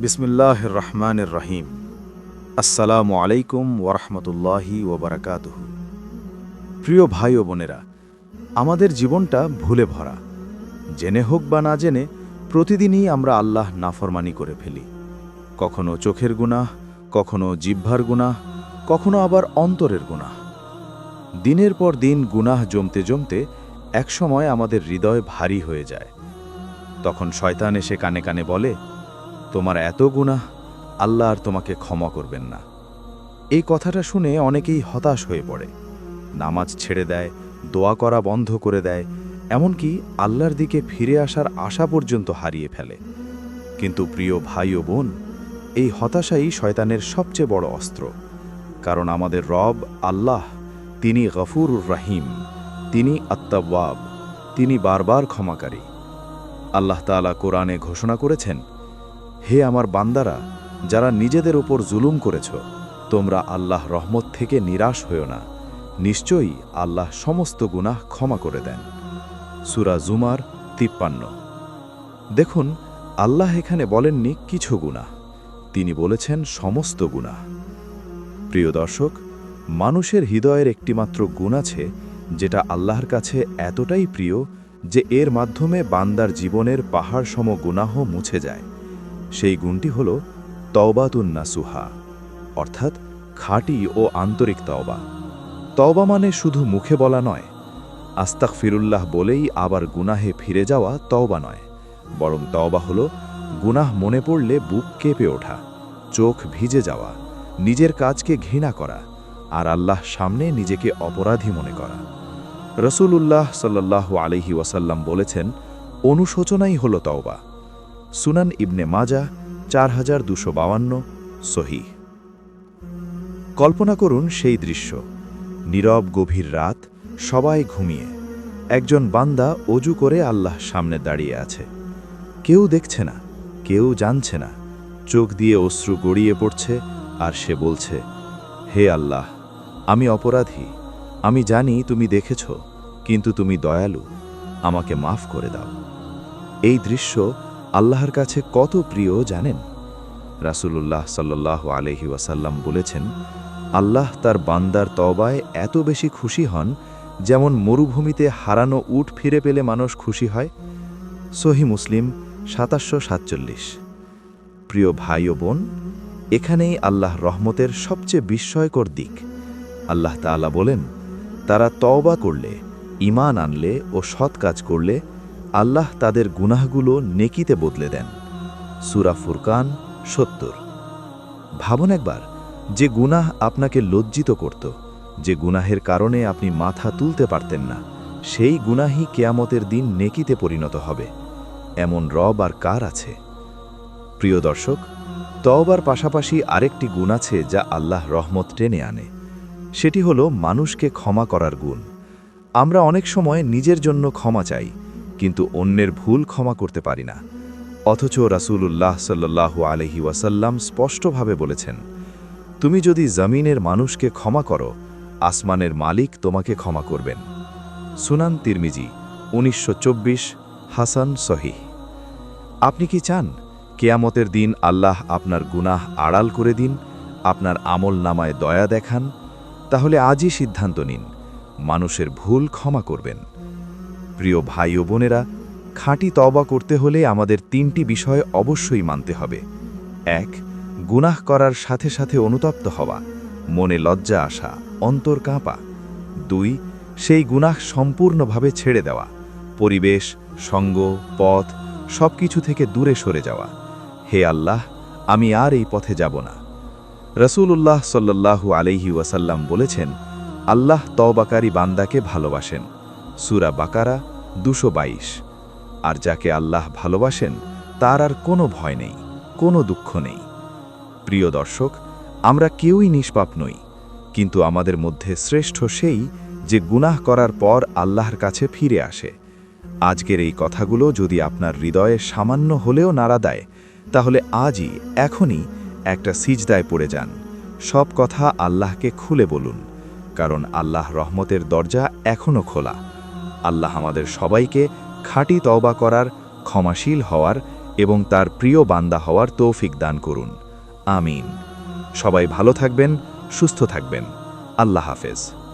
বিসমিল্লাহ রহমানের রহিম আসসালামু আলাইকুম ওরহমতুল্লাহি ওবরাকাতুহ প্রিয় ভাই ও বোনেরা, আমাদের জীবনটা ভুলে ভরা। জেনে হোক বা না জেনে, প্রতিদিনই আমরা আল্লাহ নাফরমানি করে ফেলি। কখনো চোখের গুনাহ, কখনো জিহ্বার গুনাহ, কখনো আবার অন্তরের গুনাহ। দিনের পর দিন গুনাহ জমতে জমতে একসময় আমাদের হৃদয় ভারী হয়ে যায়। তখন শয়তান এসে কানে কানে বলে তোমার এত গুনাহ, আল্লাহ আর তোমাকে ক্ষমা করবেন না। এই কথাটা শুনে অনেকেই হতাশ হয়ে পড়ে। নামাজ ছেড়ে দেয়, দোয়া করা বন্ধ করে দেয়, এমনকি আল্লাহর দিকে ফিরে আসার আশা পর্যন্ত হারিয়ে ফেলে। কিন্তু প্রিয় ভাই ও বোন, এই হতাশাই শয়তানের সবচেয়ে বড় অস্ত্র। কারণ আমাদের রব আল্লাহ, তিনি গফুরুর রাহিম, তিনি আত্মাওয়াব তিনি বারবার ক্ষমাকারী। আল্লাহ তাআলা কোরআনে ঘোষণা করেছেন হে আমার বান্দারা, যারা নিজেদের ওপর জুলুম করেছ, তোমরা আল্লাহ রহমত থেকে নিরাশ হও না। নিশ্চয়ই আল্লাহ সমস্ত গুনাহ ক্ষমা করে দেন। সুরা জুমার তিপ্পান্ন। দেখুন, আল্লাহ এখানে বলেননি কিছু গুনাহ, তিনি বলেছেন সমস্ত গুনাহ। প্রিয় দর্শক, মানুষের হৃদয়ের একটিমাত্র গুণ আছে, যেটা আল্লাহর কাছে এতটাই প্রিয় যে এর মাধ্যমে বান্দার জীবনের পাহাড় সম গুনাহ মুছে যায়। সেই গুণটি হল তওবাতুন নাসুহা অর্থাৎ খাঁটি ও আন্তরিক তওবা। তওবা মানে শুধু মুখে বলা নয় আস্তাক ফিরুল্লাহ বলেই আবার গুনাহে ফিরে যাওয়া তওবা নয়, বরং তওবা হল গুনাহ মনে পড়লে বুক কেঁপে ওঠা, চোখ ভিজে যাওয়া, নিজের কাজকে ঘৃণা করা, আর আল্লাহ সামনে নিজেকে অপরাধী মনে করা। রসুলুল্লাহ সাল্লাহ আলহি ওয়াসাল্লাম বলেছেন, অনুশোচনাই হল তওবা। সুনান ইবনে মাজা চার হাজার দুশো বাউান্ন, সহি। কল্পনা করুন সেই দৃশ্য। নীরব গভীর রাত, সবাই ঘুমিয়ে। একজন বান্দা অজু করে আল্লাহ সামনে দাঁড়িয়ে আছে। কেউ দেখছে না, কেউ জানছে না। চোখ দিয়ে অশ্রু গড়িয়ে পড়ছে আর সে বলছে, হে আল্লাহ, আমি অপরাধী। আমি জানি তুমি দেখেছ, কিন্তু তুমি দয়ালু। আমাকে মাফ করে দাও। এই দৃশ্য আল্লাহর কাছে কত প্রিয় জানেন? রাসূলুল্লাহ সাল্লাহ আলহি ওয়াসাল্লাম বলেছেন, আল্লাহ তার বান্দার তবায় এত বেশি খুশি হন যেমন মরুভূমিতে হারানো উট ফিরে পেলে মানুষ খুশি হয়। সহি মুসলিম সাতাশশো সাতচল্লিশ। প্রিয় ভাই ও বোন, এখানেই আল্লাহ রহমতের সবচেয়ে বিস্ময়কর দিক। আল্লাহ তাআলা বলেন, তারা তওবা করলে, ঈমান আনলে ও সৎ কাজ করলে আল্লাহ তাদের গুনাহগুলো নেকিতে বদলে দেন। সুরা ফুরকান সত্তর। ভাবুন একবার, যে গুনাহ আপনাকে লজ্জিত করত, যে গুনাহের কারণে আপনি মাথা তুলতে পারতেন না, সেই গুনাহি কেয়ামতের দিন নেকিতে পরিণত হবে, এমন রব আর কার আছে? প্রিয় দর্শক, তওবার পাশাপাশি আরেকটি গুণ আছে যা আল্লাহ রহমত টেনে আনে। সেটি হলো মানুষকে ক্ষমা করার গুণ। আমরা অনেক সময় নিজের জন্য ক্ষমা চাই কিন্তু অন্যের ভুল ক্ষমা করতে পারি না। অথচ রাসূলুল্লাহ সাল্লাল্লাহু আলহি ওয়াসাল্লাম স্পষ্টভাবে বলেছেন, তুমি যদি জমিনের মানুষকে ক্ষমা করো, আসমানের মালিক তোমাকে ক্ষমা করবেন। সুনান তিরমিজি, উনিশশো চব্বিশ, হাসান সহিহ। আপনি কি চান, কেয়ামতের দিন আল্লাহ আপনার গুনাহ আড়াল করে দিন, আপনার আমল নামায় দয়া দেখান? তাহলে আজই সিদ্ধান্ত নিন, মানুষের ভুল ক্ষমা করবেন। প্রিয় ভাই ও বোনেরা, খাঁটি তবা করতে হলে আমাদের তিনটি বিষয় অবশ্যই মানতে হবে। এক, গুনাহ করার সাথে সাথে অনুতপ্ত হওয়া, মনে লজ্জা আসা, অন্তর কাঁপা। দুই, সেই গুনাহ সম্পূর্ণভাবে ছেড়ে দেওয়া, পরিবেশ, সঙ্গ, পথ সব কিছু থেকে দূরে সরে যাওয়া। হে আল্লাহ, আমি আর এই পথে যাব না। রসুল্লাহ সাল্লাল্লাহু আলহি ওয়াসাল্লাম বলেছেন, আল্লাহ তওবাকারী বান্দাকে ভালোবাসেন। সুরা বাকারা দুশো আর যাকে আল্লাহ ভালোবাসেন, তার আর কোনো ভয় নেই, কোনো দুঃখ নেই। প্রিয় দর্শক, আমরা কেউই নিষ্পাপ নই, কিন্তু আমাদের মধ্যে শ্রেষ্ঠ সেই যে গুনাহ করার পর আল্লাহর কাছে ফিরে আসে। আজকের এই কথাগুলো যদি আপনার হৃদয়ে সামান্য হলেও নাড়া দেয়, তাহলে আজই, এখনই একটা সিজদায় পড়ে যান। সব কথা আল্লাহকে খুলে বলুন, কারণ আল্লাহ রহমতের দরজা এখনও খোলা। আল্লাহ আমাদের সবাইকে খাঁটি তওবা করার, ক্ষমাশীল হওয়ার এবং তার প্রিয় বান্দা হওয়ার তৌফিক দান করুন। আমিন। সবাই ভালো থাকবেন, সুস্থ থাকবেন। আল্লাহ হাফেজ।